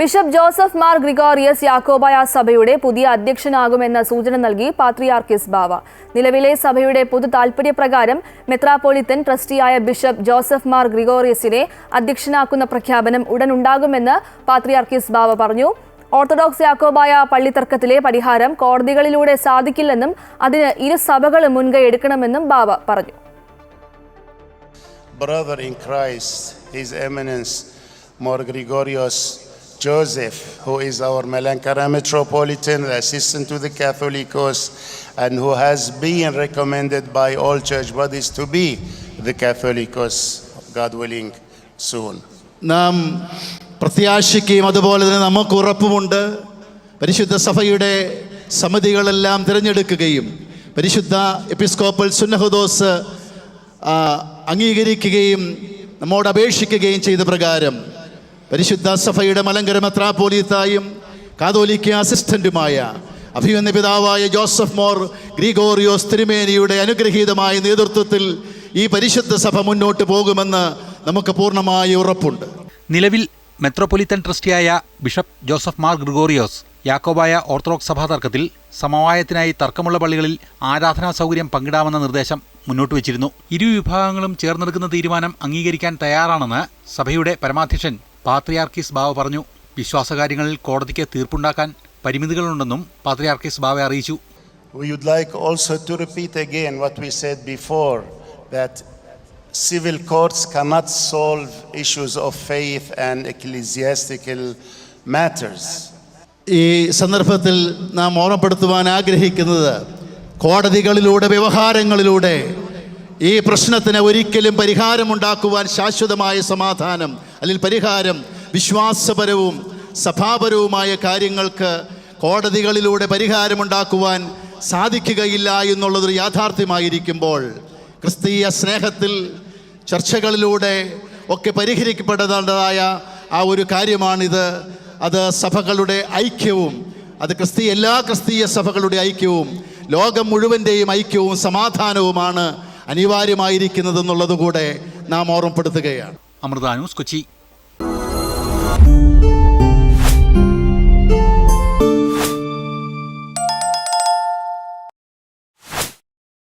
Bishop Joseph Mar Gregorios Yakobaya സഭയുടെ പുതിയ അധ്യക്ഷനാകുമെന്ന സൂചന നൽകി പാത്രിയാർക്കിസ് ബാവ. നിലവിലെ സഭയുടെ പൊതു താൽപര്യപ്രകാരം മെത്രാപോളിത്തൻ ട്രസ്റ്റിയായ ബിഷപ്പ് ജോസഫ് മാർ ഗ്രിഗോറിയസിനെ അധ്യക്ഷനാക്കുന്ന പ്രഖ്യാപനം ഉടൻ ഉണ്ടാകുമെന്ന് പാത്രിയാർക്കിസ് ബാവ പറഞ്ഞു. ഓർത്തഡോക്സ് യാക്കോബായ പള്ളിത്തർക്കത്തിലെ പരിഹാരം കോടതികളിലൂടെ സാധിക്കില്ലെന്നും അതിന് ഇരു സഭകളും മുൻകൈ എടുക്കണമെന്നും ബാവ പറഞ്ഞു. Brother in Christ, His Eminence More Gregorios Joseph, who is our Malankara Metropolitan, the assistant to the Catholicos, and who has been recommended by all church bodies to be the Catholicos, God willing, soon. നാം പ്രത്യാശിക്കുകയും അതുപോലെ തന്നെ നമുക്ക് ഉറപ്പുമുണ്ട് പരിശുദ്ധ സഭയുടെ സമിതികളെല്ലാം തിരഞ്ഞെടുക്കുകയും പരിശുദ്ധ episcopal സുന്നഹദോസ് ആ, അംഗീകരിക്കുകയും നമ്മോട് അപേക്ഷിക്കുകയും ചെയ്ത പ്രകാരം പരിശുദ്ധ സഭയുടെ മലങ്കര മെത്രാപോലീത്തായും കാതോലിക്ക അസിസ്റ്റന്റുമായ അഭിമന്യ പിതാവായ ജോസഫ് മോർ ഗ്രിഗോറിയോസ് തിരുമേനിയുടെ അനുഗ്രഹീതമായ നേതൃത്വത്തിൽ ഈ പരിശുദ്ധ സഭ മുന്നോട്ട് പോകുമെന്ന് നമുക്ക് പൂർണമായി ഉറപ്പുണ്ട്. നിലവിൽ മെത്രോപൊലിത്തൻ ട്രസ്റ്റിയായ ബിഷപ്പ് ജോസഫ് മാർ ഗ്രിഗോറിയോസ് യാക്കോബായ ഓർത്തഡോക്സ് സഭാ തർക്കത്തിൽ സമവായത്തിനായി തർക്കമുള്ള പള്ളികളിൽ ആരാധനാ സൗകര്യം പങ്കിടാമെന്ന നിർദ്ദേശം മുന്നോട്ട് വച്ചിരുന്നു. ഇരു വിഭാഗങ്ങളും ചേർന്നെടുക്കുന്ന തീരുമാനം അംഗീകരിക്കാൻ തയ്യാറാണെന്ന് സഭയുടെ പരമാധ്യക്ഷൻ പാത്രിയാർക്കീസ് ബാവ പറഞ്ഞു വിശ്വാസകാര്യങ്ങളിൽ കോടതിക്ക് തീർപ്പുണ്ടാക്കാൻ പരിമിതികളുണ്ടെന്നും പാത്രിയാർക്കീസ് ബാവ അറിയിച്ചു We would like also to repeat again what we said before that civil courts cannot solve issues of faith and ecclesiastical matters. ഈ സന്ദർഭത്തിൽ നാം ഓർമ്മപ്പെടുത്തുവാൻ ആഗ്രഹിക്കുന്നത് കോടതികളിലൂടെ വ്യവഹാരങ്ങളിലൂടെ ഈ പ്രശ്നത്തിന് ഒരിക്കലും പരിഹാരമുണ്ടാക്കുവാൻ ശാശ്വതമായ സമാധാനം അല്ലെങ്കിൽ പരിഹാരം വിശ്വാസപരവും സഭാപരവുമായ കാര്യങ്ങൾക്ക് കോടതികളിലൂടെ പരിഹാരമുണ്ടാക്കുവാൻ സാധിക്കുകയില്ല എന്നുള്ളതൊരു യാഥാർത്ഥ്യമായിരിക്കുമ്പോൾ ക്രിസ്തീയ സ്നേഹത്തിൽ ചർച്ചകളിലൂടെ ഒക്കെ പരിഹരിക്കപ്പെടേണ്ടതായ ആ ഒരു കാര്യമാണിത്. അത് സഭകളുടെ ഐക്യവും അത് ക്രിസ്തീയ എല്ലാ ക്രിസ്തീയ സഭകളുടെ ഐക്യവും ലോകം മുഴുവന്റെയും ഐക്യവും സമാധാനവുമാണ് അനിവാര്യമായിരിക്കുന്നതെന്നുള്ളത് കൂടെ നാം ഓർമ്മപ്പെടുത്തുകയാണ്. അമൃത ന്യൂസ് കൊച്ചി.